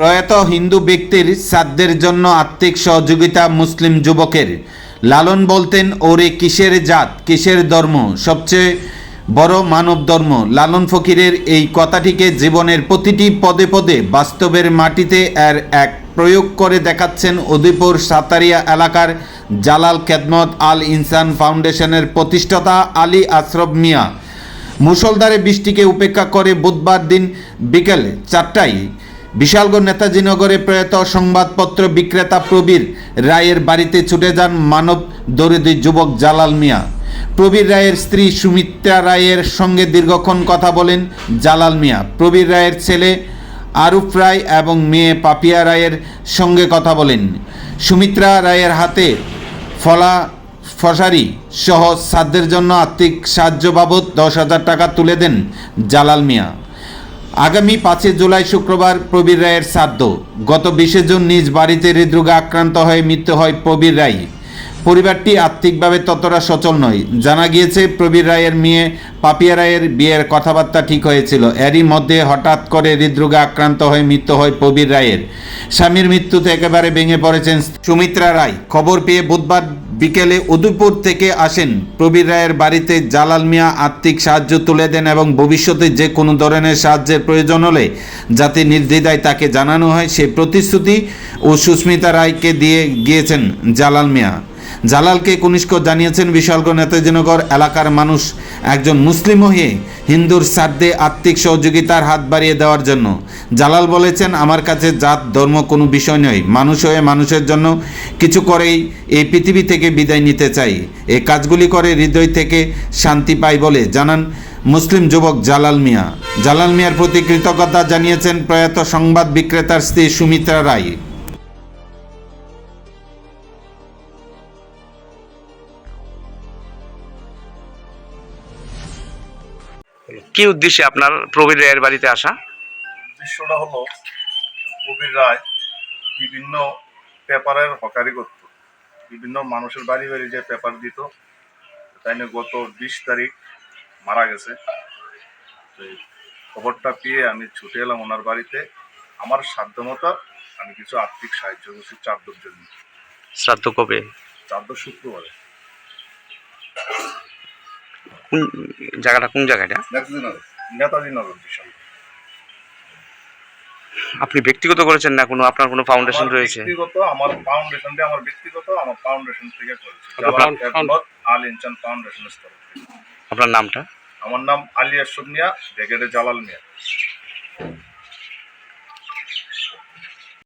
প্রয়াত হিন্দু ব্যক্তির শ্রাদ্ধের জন্য আর্থিক সহযোগিতা মুসলিম যুবকের। লালন বলতেন, ওরে কিসের জাত, কিসের ধর্ম? সবচেয়ে বড় মানব ধর্ম। লালন ফকিরের এই কথাটিকে জীবনের প্রতিটি পদে পদে বাস্তবের মাটিতে এর এক প্রয়োগ করে দেখাচ্ছেন উদয়পুর সাতারিয়া এলাকার জালাল খেদমত আল ইনসান ফাউন্ডেশনের প্রতিষ্ঠাতা আলী আশরফ মিয়া। মুষলধারে বৃষ্টিকে উপেক্ষা করে বুধবার দিন বিকেল চারটায় বিশালগড় নেতাজি নগরে প্রয়াত সংবাদপত্র বিক্রেতা প্রবীর রায়ের বাড়িতে ছুটে যান মানব দরিদ্র যুবক জালাল মিয়া। প্রবীর রায়ের স্ত্রী সুমিত্রা রায়ের সঙ্গে দীর্ঘক্ষণ কথা বলেন জালাল মিয়া। প্রবীর রায়ের ছেলে আরুফ রায় এবং মেয়ে পাপিয়া রায়ের সঙ্গে কথা বলেন। সুমিত্রা রায়ের হাতে ফলা ফসারি সহ সাধ্যের জন্য আর্থিক সাহায্য বাবদ দশ হাজার টাকা তুলে দেন জালাল মিয়া। আগামী পাঁচই জুলাই শুক্রবার প্রবীর রায়ের শ্রাদ্ধ। গত বিশে জুন নিজ বাড়িতে হৃদরোগে আক্রান্ত হয়ে মৃত্যু হয় প্রবীর রায়। পরিবারটি আর্থিকভাবে ততটা সচল নয়। জানা গিয়েছে, প্রবীর রায়ের মেয়ে পাপিয়া রায়ের বিয়ের কথাবার্তা ঠিক হয়েছিল। এরই মধ্যে হঠাৎ করে হৃদরোগে আক্রান্ত হয়ে মৃত্যু হয় প্রবীর রায়ের। স্বামীর মৃত্যুতে একেবারে ভেঙে পড়েছেন সুমিত্রা রায়। খবর পেয়ে বুধবার বিকেলে উদয়পুর থেকে আসেন প্রবীর রায়ের বাড়িতে জালাল মিয়া আর্থিক সাহায্য তুলে দেন এবং ভবিষ্যতে যে কোনো ধরনের সাহায্যের প্রয়োজন হলে যাতে নির্দ্বিধায় তাকে জানানো হয়, সে প্রতিশ্রুতি ও সুস্মিতা রায়কে দিয়ে গিয়েছেন জালাল মিয়া। জালালকে কনিষ্ক জানিয়েছেন বিশালগড় নেতাজিনগর এলাকার মানুষ। একজন মুসলিম হয়ে হিন্দুর শ্রাদ্ধে আর্থিক সহযোগিতার হাত বাড়িয়ে দেওয়ার জন্য। জালাল বলেছেন, আমার কাছে জাত, ধর্ম কোনো বিষয় নয়। মানুষ হয়ে মানুষের জন্য কিছু করেই এই পৃথিবী থেকে বিদায় নিতে চাই। এই কাজগুলি করে হৃদয় থেকে শান্তি পাই বলে জানান মুসলিম যুবক জালাল মিয়া। জালাল মিয়ার প্রতি কৃতজ্ঞতা জানিয়েছেন প্রয়াত সংবাদ বিক্রেতার স্ত্রী সুমিত্রা রায়। কি উদ্দেশ্যে আপনার প্রবীর রায়ের বাড়িতে আসা? উদ্দেশ্যটা হলো প্রবীর রায় বিভিন্ন পেপারের হকারি করত। বিভিন্ন মানুষের বাড়ি বাড়ি যে পেপার দিত তাই গত বিশ তারিখ মারা গেছে। তো খবরটা পেয়ে আমি ছুটে এলাম ওনার বাড়িতে। আমার সাধ্যমতো আমি কিছু আর্থিক সাহায্য করছি চারদোর জন্য শ্রাদ্ধ কবে? চারদো শুক্রবারে। কোন জায়গাটা কোন জায়গাটা? নেতাজি নগর নেতাজি নগর আপনি ব্যক্তিগত করেছেন না কোনো আপনার কোনো ফাউন্ডেশন রয়েছে? ব্যক্তিগত আমার ফাউন্ডেশনটা আমার ব্যক্তিগত আমার ফাউন্ডেশন থেকে করেছি। খেদমত আল ইনসান ফাউন্ডেশন আপনার নামটা? আমার নাম আলিয়া সুমিয়া মিয়া ব্রিগেডে জালাল মিয়া।